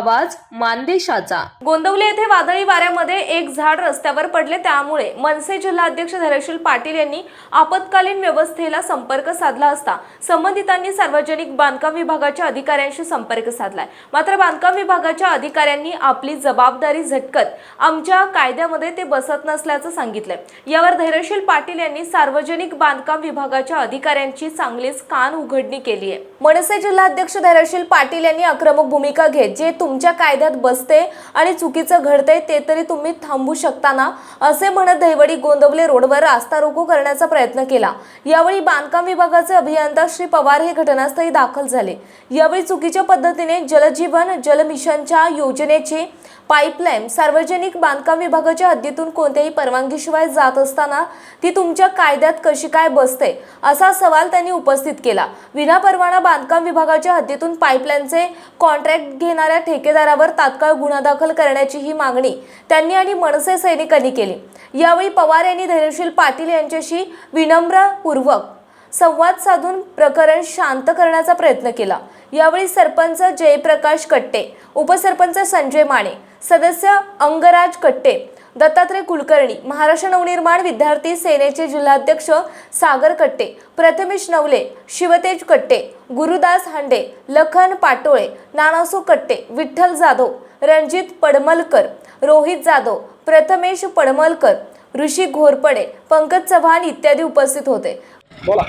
आवाज मानदेशाचा. गोंदवले येथे वादळी वाऱ्यामध्ये एक झाड रस्त्यावर पडले. त्यामुळे मनसे जिल्हाध्यक्ष धैर्यशील पाटील यांनी आपत्कालीन व्यवस्थेला संपर्क साधला असता संबंधितांनी सार्वजनिक बांधकाम विभागाच्या अधिकाऱ्यांशी संपर्क साधलाय. मात्र बांधकाम विभागाच्या अधिकाऱ्यांनी आपली जबाबदारी झटकत आमच्या कायद्यामध्ये ते बसत नसल्याचं सांगितलंय. यावर धैर्यशील पाटील यांनी सार्वजनिक बांधकाम विभागाच्या अधिकाऱ्यांची चांगलीच कान उघडणी केली आहे मनसे जिल्हाध्यक्ष धैर्यशील पाटील यांनी आक्रमक भूमिका घेत जे तुमच्या कायद्यात बसते आणि चुकीचं घडते ते तरी तुम्ही थांबू शकता ना? असे म्हणत दैवडी गोंदवले रोडवर रास्ता रोको करण्याचा प्रयत्न केला. यावेळी बांधकाम विभागाचे अभियंता श्री पवार हे घटनास्थळी दाखल झाले. यावेळी चुकीच्या पद्धतीने जलजीवन जलमिशनच्या योजनेचे योजनेची पाईपलाईन सार्वजनिक बांधकाम विभागाच्या हद्दीतून कोणत्याही परवानगीशिवाय जात असताना ती तुमच्या कायद्यात कशी काय बसते? असा सवाल त्यांनी उपस्थित केला. विनापरवाना बांधकाम विभागाच्या हद्दीतून पाईपलाईनचे कॉन्ट्रॅक्ट घेणाऱ्या ठेकेदारावर तात्काळ गुन्हा दाखल करण्याची ही मागणी त्यांनी आणि मनसे सैनिकांनी केली. यावेळी पवार यांनी धैर्यशील पाटील यांच्याशी विनम्रपूर्वक संवाद साधून प्रकरण शांत करण्याचा प्रयत्न केला. यावेळी सरपंच जयप्रकाश कट्टे उपसरपंच संजय माने सदस्य अंगराज कट्टे दत्तात्रय कुलकर्णी महाराष्ट्र नवनिर्माण विद्यार्थी सेनेचे जिल्हाध्यक्ष सागर कट्टे प्रथमेश नवले शिवतेज कट्टे गुरुदास हांडे लखन पाटोळे नानासू कट्टे विठ्ठल जाधव रणजित पडमलकर रोहित जाधव प्रथमेश पडमलकर ऋषी घोरपडे पंकज चव्हाण इत्यादी उपस्थित होते. बोला.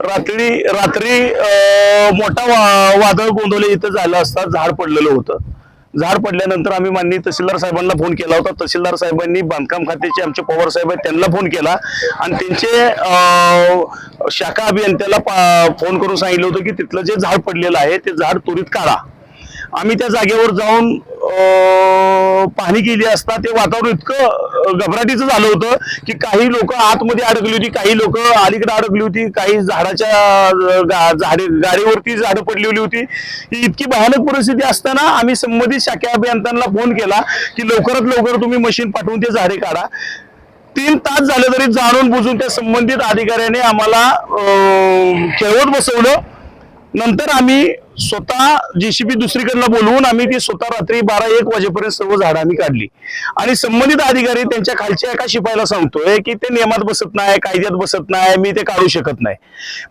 रात्री रात्री अं, मोठा वा वादळ गोंधळ इथं झालं असता झाड पडलेलं होतं. झाड पडल्यानंतर आम्ही माननीय तहसीलदार साहेबांना फोन केला होता. तहसीलदार साहेबांनी बांधकाम खात्याचे आमचे पवार साहेब आहेत त्यांना फोन केला. आणि त्यांचे शाखा अभियंत्याला फोन करून सांगितलं होतं की तिथलं जे झाड पडलेलं आहे ते झाड त्वरित काढा. आम्ही त्या जागेवर जाऊन पाहणी केली असता ते वातावरण इतकं घबराटीचं झालं होतं की काही लोक आतमध्ये अडकली होती काही लोक अलीकडे अडकली होती काही झाडाच्या झाडे गाडीवरती झाडं पडलेली होती. ही इतकी भयानक परिस्थिती असताना आम्ही संबंधित शाखा अभियंत्यांना फोन केला की लवकरात लवकर तुम्ही मशीन पाठवून ते झाडे काढा. तीन तास झाले तरी जाणून बुजून त्या संबंधित अधिकाऱ्याने आम्हाला खेळवत बसवलं. नंतर आम्ही स्वतः जेसीबी दुसरीकडनं बोलवून आम्ही ती स्वतः रात्री बारा एक वाजेपर्यंत सर्व झाडं आम्ही काढली. आणि संबंधित अधिकारी त्यांच्या खालच्या एका शिपायला सांगतोय की ते नियमात बसत नाही कायद्यात बसत नाही मी ते काढू शकत नाही.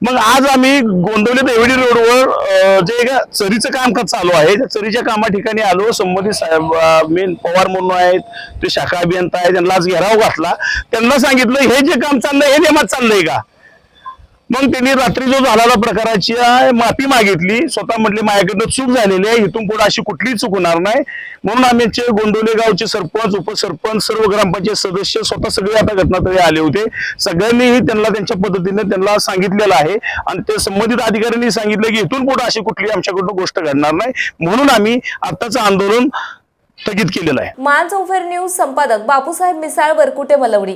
मग आज आम्ही गोंदवले देवडी रोडवर जे एक चरीचं काम चालू आहे त्या चरीच्या कामा ठिकाणी आलो. संबंधित साहेब मेन पवार म्हणून आहेत ते शाखा अभियंता आहे त्यांना आज घेराव घातला. त्यांना सांगितलं हे जे काम चाललंय हे नियमात चाललंय का? मग त्यांनी रात्री जो झालेला प्रकाराची माफी मागितली. स्वतः म्हटले माझ्याकडनं चूक झालेली आहे. इथून पुढे अशी कुठलीही चूक होणार नाही. म्हणून आम्ही आमचे गोंडोले गावचे सरपंच उपसरपंच सर्व ग्रामपंचायत सदस्य स्वतः सगळे आता घटनास्थळी आले होते. सगळ्यांनीही त्यांना त्यांच्या पद्धतीने त्यांना सांगितलेलं आहे. आणि ते संबंधित अधिकाऱ्यांनी सांगितलं की इथून पुढे अशी कुठली आमच्याकडून गोष्ट घडणार नाही. म्हणून आम्ही आताच आंदोलन स्थगित केलेलं आहे. मान चौफेर न्यूज संपादक बापूसाहेब मिसाळ वरकुटे मलवडी